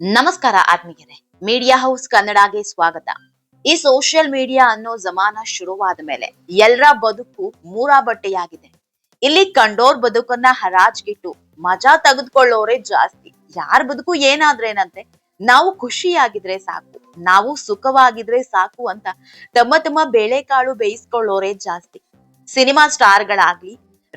ನಮಸ್ಕಾರ ಆತ್ಮೀಯರೇ. Media house ಕನ್ನಡಗೆ ಸ್ವಾಗತ. ಈ ಸೋಷಿಯಲ್ ಮೀಡಿಯಾ ಅನ್ನೋ ಜಮಾನ ಶುರುವಾದ ಮೇಲೆ ಎಲ್ಲರ ಬದುಕು ಮೂರಾ ಬಟ್ಟೆಯಾಗಿದೆ. ಇಲ್ಲಿ ಕಂಡೋರ್ ಬದುಕನ್ನ ಹರಾಜ್ಗಿಟ್ಟು ಮಜಾ ತೆಗೆದುಕೊಳ್ಳೋರೆ ಜಾಸ್ತಿ. ಯಾರ ಬದುಕು ಏನಾದ್ರೇನಂತೆ, ನಾವು ಖುಷಿಯಾಗಿದ್ರೆ ಸಾಕು, ನಾವು ಸುಖವಾಗಿದ್ರೆ ಸಾಕು ಅಂತ ತಮ್ಮ ತಮ್ಮ ಬೇಳೆಕಾಳು ಬೇಯಿಸ್ಕೊಳ್ಳೋರೇ ಜಾಸ್ತಿ. ಸಿನಿಮಾ ಸ್ಟಾರ್ಗಳಾಗ್ಲಿ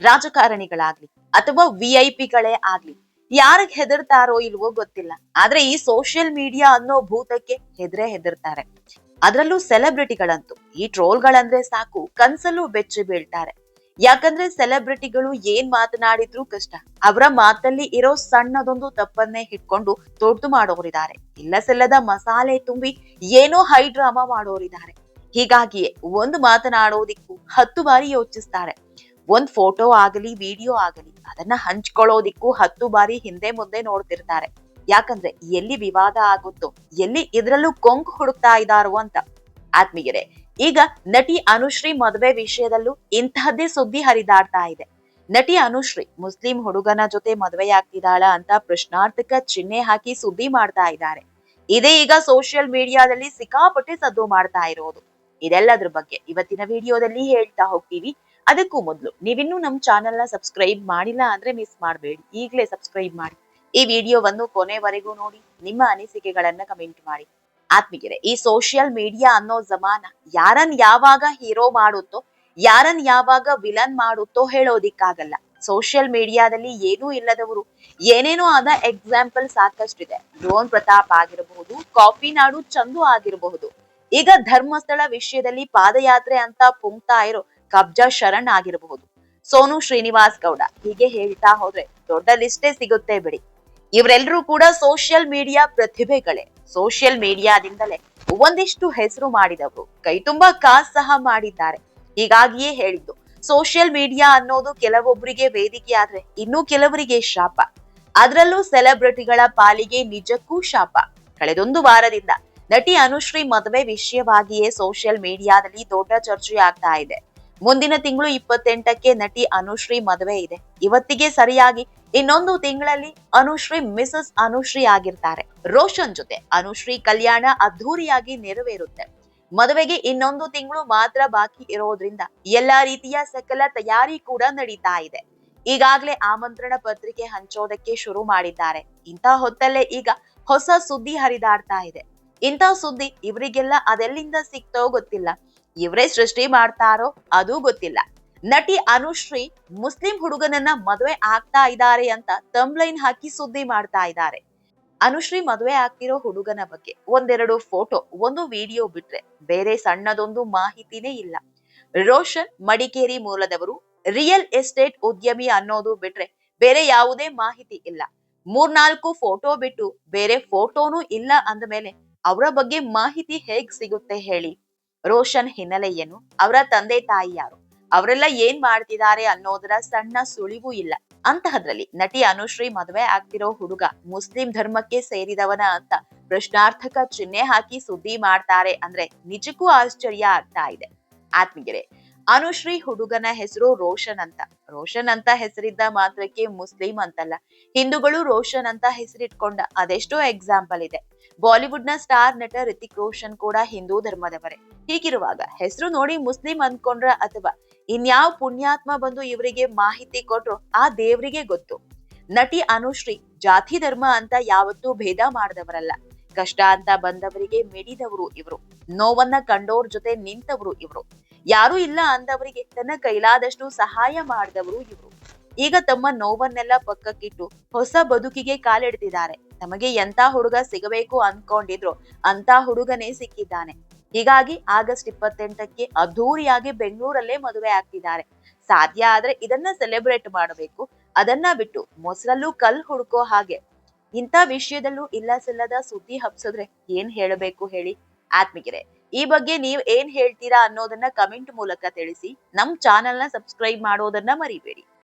ರಾಜಕಾರಣಿಗಳಾಗ್ಲಿ, ಅಥವಾ ವಿ ಐ ಪಿಗಳೇ ಆಗ್ಲಿ ಯಾರಿಗ್ ಹೆದರ್ತಾರೋ ಇಲ್ವೋ ಗೊತ್ತಿಲ್ಲ. ಆದ್ರೆ ಈ ಸೋಷಿಯಲ್ ಮೀಡಿಯಾ ಅನ್ನೋ ಭೂತಕ್ಕೆ ಹೆದ್ರೆ ಹೆದರ್ತಾರೆ. ಅದ್ರಲ್ಲೂ ಸೆಲೆಬ್ರಿಟಿಗಳಂತೂ ಈ ಟ್ರೋಲ್ಗಳಂದ್ರೆ ಸಾಕು, ಕನ್ಸಲ್ಲೂ ಬೆಚ್ಚಿ ಬೀಳ್ತಾರೆ. ಯಾಕಂದ್ರೆ ಸೆಲೆಬ್ರಿಟಿಗಳು ಏನ್ ಮಾತನಾಡಿದ್ರು ಕಷ್ಟ. ಅವರ ಮಾತಲ್ಲಿ ಇರೋ ಸಣ್ಣದೊಂದು ತಪ್ಪನ್ನೇ ಹಿಡ್ಕೊಂಡು ದೊಡ್ಡದು ಮಾಡೋರಿದ್ದಾರೆ. ಇಲ್ಲ ಸಲ್ಲದ ಮಸಾಲೆ ತುಂಬಿ ಏನೋ ಹೈ ಡ್ರಾಮಾ ಮಾಡೋರಿದ್ದಾರೆ. ಹೀಗಾಗಿಯೇ, ಒಂದು ಮಾತನಾಡೋದಿಕ್ಕೂ ಹತ್ತು ಬಾರಿ ಯೋಚಿಸ್ತಾರೆ. ಒಂದ್ ಫೋಟೋ ಆಗಲಿ ವಿಡಿಯೋ ಆಗಲಿ, ಅದನ್ನ ಹಂಚ್ಕೊಳ್ಳೋದಿಕ್ಕೂ ಹತ್ತು ಬಾರಿ ಹಿಂದೆ ಮುಂದೆ ನೋಡ್ತಿರ್ತಾರೆ. ಯಾಕಂದ್ರೆ ಎಲ್ಲಿ ವಿವಾದ ಆಗುತ್ತೋ, ಎಲ್ಲಿ ಇದ್ರಲ್ಲೂ ಕೊಂಕು ಹುಡುಕ್ತಾ ಇದಾರೋ ಅಂತ. ಆತ್ಮೀಯರೇ, ಈಗ ನಟಿ ಅನುಶ್ರೀ ಮದುವೆ ವಿಷಯದಲ್ಲೂ ಇಂತಹದ್ದೇ ಸುದ್ದಿ ಹರಿದಾಡ್ತಾ ಇದೆ. ನಟಿ ಅನುಶ್ರೀ ಮುಸ್ಲಿಂ ಹುಡುಗನ ಜೊತೆ ಮದುವೆಯಾಗ್ತಿದ್ದಾಳ ಅಂತ ಪ್ರಶ್ನಾರ್ಥಕ ಚಿಹ್ನೆ ಹಾಕಿ ಸುದ್ದಿ ಮಾಡ್ತಾ ಇದ್ದಾರೆ. ಇದೇ ಈಗ ಸೋಷಿಯಲ್ ಮೀಡಿಯಾದಲ್ಲಿ ಸಿಕ್ಕಾಪಟ್ಟೆ ಸದ್ದು ಮಾಡ್ತಾ ಇರೋದು. ಇದೆಲ್ಲದ್ರ ಬಗ್ಗೆ ಇವತ್ತಿನ ವಿಡಿಯೋದಲ್ಲಿ ಹೇಳ್ತಾ ಹೋಗ್ತೀವಿ. ಅದಕ್ಕೂ ಮೊದಲು, ನೀವಿನ್ನೂ ನಮ್ಮ ಚಾನೆಲ್ನ ಸಬ್ಸ್ಕ್ರೈಬ್ ಮಾಡಿಲ್ಲ ಅಂದ್ರೆ ಮಿಸ್ ಮಾಡಬೇಡಿ. ಈಗಲೇ ಸಬ್ಸ್ಕ್ರೈಬ್ ಮಾಡಿ. ಈ ವಿಡಿಯೋವನ್ನು ಕೊನೆವರೆಗೂ ನೋಡಿ, ನಿಮ್ಮ ಅನಿಸಿಕೆಗಳನ್ನ ಕಮೆಂಟ್ ಮಾಡಿ. ಆತ್ಮೀಯರೇ, ಈ ಸೋಷಿಯಲ್ ಮೀಡಿಯಾ ಅನ್ನೋ ಜಮಾನ ಯಾರನ್ ಯಾವಾಗ ಹೀರೋ ಮಾಡುತ್ತೋ, ಯಾರನ್ ಯಾವಾಗ ವಿಲನ್ ಮಾಡುತ್ತೋ ಹೇಳೋದಿಕ್ಕಾಗಲ್ಲ. ಸೋಷಿಯಲ್ ಮೀಡಿಯಾದಲ್ಲಿ ಏನೂ ಇಲ್ಲದವರು, ಏನೇನೋ ಆದ ಎಕ್ಸಾಂಪಲ್ ಸಾಕಷ್ಟಿದೆ. ಡ್ರೋನ್ ಪ್ರತಾಪ್ ಆಗಿರಬಹುದು, ಕಾಫಿ ನಾಡು ಚಂದು ಆಗಿರಬಹುದು. ಈಗ ಧರ್ಮಸ್ಥಳ ವಿಷಯದಲ್ಲಿ ಪಾದಯಾತ್ರೆ ಅಂತ ಪುಂಗ್ತಾ ಇರೋ ಕಬ್ಜಾ ಶರಣ್ ಆಗಿರಬಹುದು. ಸೋನು ಶ್ರೀನಿವಾಸ್ ಗೌಡ ಹೀಗೆ ಹೇಳ್ತಾ ಹೋದ್ರೆ ದೊಡ್ಡ ಲಿಸ್ಟೇ ಸಿಗುತ್ತೆ ಬಿಡಿ. ಇವರೆಲ್ಲರೂ ಕೂಡ ಸೋಷಿಯಲ್ ಮೀಡಿಯಾ ಪ್ರತಿಭೆಗಳೇ. ಸೋಷಿಯಲ್ ಮೀಡಿಯಾದಿಂದಲೇ ಒಂದಿಷ್ಟು ಹೆಸರು ಮಾಡಿದವರು. ಕೈ ತುಂಬಾ ಕಾಸ್ ಸಹ ಮಾಡಿದ್ದಾರೆ. ಹೀಗಾಗಿಯೇ ಹೇಳಿದ್ದು, ಸೋಷಿಯಲ್ ಮೀಡಿಯಾ ಅನ್ನೋದು ಕೆಲವೊಬ್ಬರಿಗೆ ವೇದಿಕೆ ಆದ್ರೆ ಇನ್ನು ಕೆಲವರಿಗೆ ಶಾಪ. ಅದರಲ್ಲೂ ಸೆಲೆಬ್ರಿಟಿಗಳ ಪಾಲಿಗೆ ನಿಜಕ್ಕೂ ಶಾಪ. ಕಳೆದೊಂದು ವಾರದಿಂದ ನಟಿ ಅನುಶ್ರೀ ಮದುವೆ ವಿಷಯವಾಗಿಯೇ ಸೋಷಿಯಲ್ ಮೀಡಿಯಾದಲ್ಲಿ ದೊಡ್ಡ ಚರ್ಚೆ ಆಗ್ತಾ ಇದೆ. ಮುಂದಿನ ತಿಂಗಳು ಇಪ್ಪತ್ತೆಂಟಕ್ಕೆ ನಟಿ ಅನುಶ್ರೀ ಮದುವೆ ಇದೆ. ಇವತ್ತಿಗೆ ಸರಿಯಾಗಿ ಇನ್ನೊಂದು ತಿಂಗಳಲ್ಲಿ ಅನುಶ್ರೀ, ಮಿಸಸ್ ಅನುಶ್ರೀ ಆಗಿರ್ತಾರೆ. ರೋಷನ್ ಜೊತೆ ಅನುಶ್ರೀ ಕಲ್ಯಾಣ ಅದ್ಧೂರಿಯಾಗಿ ನೆರವೇರುತ್ತೆ. ಮದುವೆಗೆ ಇನ್ನೊಂದು ತಿಂಗಳು ಮಾತ್ರ ಬಾಕಿ ಇರೋದ್ರಿಂದ ಎಲ್ಲಾ ರೀತಿಯ ಸಕಲ ತಯಾರಿ ಕೂಡ ನಡೀತಾ ಇದೆ. ಈಗಾಗಲೇ ಆಮಂತ್ರಣ ಪತ್ರಿಕೆ ಹಂಚೋದಕ್ಕೆ ಶುರು ಮಾಡಿದ್ದಾರೆ. ಇಂಥ ಹೊತ್ತಲ್ಲೇ ಈಗ ಹೊಸ ಸುದ್ದಿ ಹರಿದಾಡ್ತಾ ಇದೆ. ಇಂಥ ಸುದ್ದಿ ಇವರಿಗೆಲ್ಲ ಅದೆಲ್ಲಿಂದ ಸಿಕ್ತೋ ಗೊತ್ತಿಲ್ಲ. ಇವರೇ ಸೃಷ್ಟಿ ಮಾಡ್ತಾರೋ ಅದು ಗೊತ್ತಿಲ್ಲ. ನಟಿ ಅನುಶ್ರೀ ಮುಸ್ಲಿಂ ಹುಡುಗನನ್ನ ಮದುವೆ ಆಗ್ತಾ ಇದ್ದಾರೆ ಅಂತ ತಂಬ್ಲೈನ್ ಹಾಕಿ ಸುದ್ದಿ ಮಾಡ್ತಾ ಇದ್ದಾರೆ. ಅನುಶ್ರೀ ಮದುವೆ ಆಗ್ತಿರೋ ಹುಡುಗನ ಬಗ್ಗೆ ಒಂದೆರಡು ಫೋಟೋ, ಒಂದು ವಿಡಿಯೋ ಬಿಟ್ರೆ ಬೇರೆ ಸಣ್ಣದೊಂದು ಮಾಹಿತಿನೇ ಇಲ್ಲ. ರೋಷನ್ ಮಡಿಕೇರಿ ಮೂಲದವರು ರಿಯಲ್ ಎಸ್ಟೇಟ್ ಉದ್ಯಮಿ ಅನ್ನೋದು ಬಿಟ್ರೆ ಬೇರೆ ಯಾವುದೇ ಮಾಹಿತಿ ಇಲ್ಲ. ಮೂರ್ನಾಲ್ಕು ಫೋಟೋ ಬಿಟ್ಟು ಬೇರೆ ಫೋಟೋನೂ ಇಲ್ಲ ಅಂದ ಮೇಲೆ ಅವರ ಬಗ್ಗೆ ಮಾಹಿತಿ ಹೇಗ್ ಸಿಗುತ್ತೆ ಹೇಳಿ. ರೋಷನ್ ಹಿನ್ನೆಲೆ ಏನು ಅವರ ತಂದೆ ತಾಯಿ ಯಾರು? ಅವರೆಲ್ಲ ಏನ್ ಮಾಡ್ತಿದ್ದಾರೆ ಅನ್ನೋದರ ಸಣ್ಣ ಸುಳಿವು ಇಲ್ಲ. ಅಂತಹದ್ರಲ್ಲಿ ನಟಿ ಅನುಶ್ರೀ ಮದುವೆ ಆಗ್ತಿರೋ ಹುಡುಗ ಮುಸ್ಲಿಂ ಧರ್ಮಕ್ಕೆ ಸೇರಿದವನ ಅಂತ ಪ್ರಶ್ನಾರ್ಥಕ ಚಿಹ್ನೆ ಹಾಕಿ ಸುದ್ದಿ ಮಾಡ್ತಾರೆ ಅಂದ್ರೆ ನಿಜಕ್ಕೂ ಆಶ್ಚರ್ಯ ಆಗ್ತಾ ಇದೆ. ಆತ್ಮೀಯರೇ ಅನುಶ್ರೀ ಹುಡುಗನ ಹೆಸರು ರೋಷನ್ ಅಂತ. ರೋಷನ್ ಅಂತ ಹೆಸರಿದ್ದ ಮಾತ್ರಕ್ಕೆ ಮುಸ್ಲಿಂ ಅಂತಲ್ಲ. ಹಿಂದೂಗಳು ರೋಷನ್ ಅಂತ ಹೆಸರಿಟ್ಕೊಂಡ ಅದೆಷ್ಟೋ ಎಕ್ಸಾಂಪಲ್ ಇದೆ. ಬಾಲಿವುಡ್ನ ಸ್ಟಾರ್ ನಟ ರಿತಿಕ್ ರೋಷನ್ ಕೂಡ ಹಿಂದೂ ಧರ್ಮದವರೇ. ಹೀಗಿರುವಾಗ ಹೆಸರು ನೋಡಿ ಮುಸ್ಲಿಂ ಅನ್ಕೊಂಡ್ರ ಅಥವಾ ಇನ್ಯಾವ ಪುಣ್ಯಾತ್ಮ ಬಂದು ಇವರಿಗೆ ಮಾಹಿತಿ ಕೊಟ್ರು ಆ ದೇವರಿಗೆ ಗೊತ್ತು. ನಟಿ ಅನುಶ್ರೀ ಜಾತಿ ಧರ್ಮ ಅಂತ ಯಾವತ್ತೂ ಭೇದ ಮಾಡದವರಲ್ಲ. ಕಷ್ಟ ಅಂತ ಬಂದವರಿಗೆ ಮಿಡಿದವರು ಇವರು. ನೋವನ್ನ ಕಂಡೋರ್ ಜೊತೆ ನಿಂತವರು ಇವರು. ಯಾರು ಇಲ್ಲ ಅಂದವರಿಗೆ ತನ್ನ ಕೈಲಾದಷ್ಟು ಸಹಾಯ ಮಾಡಿದವರು ಇವರು. ಈಗ ತಮ್ಮ ನೋವನ್ನೆಲ್ಲ ಪಕ್ಕಕ್ಕಿಟ್ಟು ಹೊಸ ಬದುಕಿಗೆ ಕಾಲಿಡ್ತಿದ್ದಾರೆ. ತಮಗೆ ಎಂತ ಹುಡುಗ ಸಿಗಬೇಕು ಅನ್ಕೊಂಡಿದ್ರು ಅಂತ ಹುಡುಗನೇ ಸಿಕ್ಕಿದ್ದಾನೆ. ಹೀಗಾಗಿ ಆಗಸ್ಟ್ ಇಪ್ಪತ್ತೆಂಟಕ್ಕೆ ಅದ್ಧೂರಿಯಾಗಿ ಬೆಂಗಳೂರಲ್ಲೇ ಮದುವೆ ಆಗ್ತಿದ್ದಾರೆ. ಸಾಧ್ಯ ಆದ್ರೆ ಇದನ್ನ ಸೆಲೆಬ್ರೇಟ್ ಮಾಡಬೇಕು. ಅದನ್ನ ಬಿಟ್ಟು ಮೊಸರಲ್ಲೂ ಕಲ್ ಹುಡುಕೋ ಹಾಗೆ ಇಂಥ ವಿಷಯದಲ್ಲೂ ಇಲ್ಲ ಸಲ್ಲದ ಸುದ್ದಿ ಹಬ್ಸಿದ್ರೆ ಏನ್ ಹೇಳಬೇಕು ಹೇಳಿ ಆತ್ಮಿಕರೆ. ಈ ಬಗ್ಗೆ ನೀವ್ ಏನ್ ಹೇಳ್ತೀರಾ ಅನ್ನೋದನ್ನ ಕಮೆಂಟ್ ಮೂಲಕ ತಿಳಿಸಿ, ನಮ್ ಚಾನೆಲ್ನ ಸಬ್ಸ್ಕ್ರೈಬ್ ಮಾಡೋದನ್ನ ಮರಿಬೇಡಿ.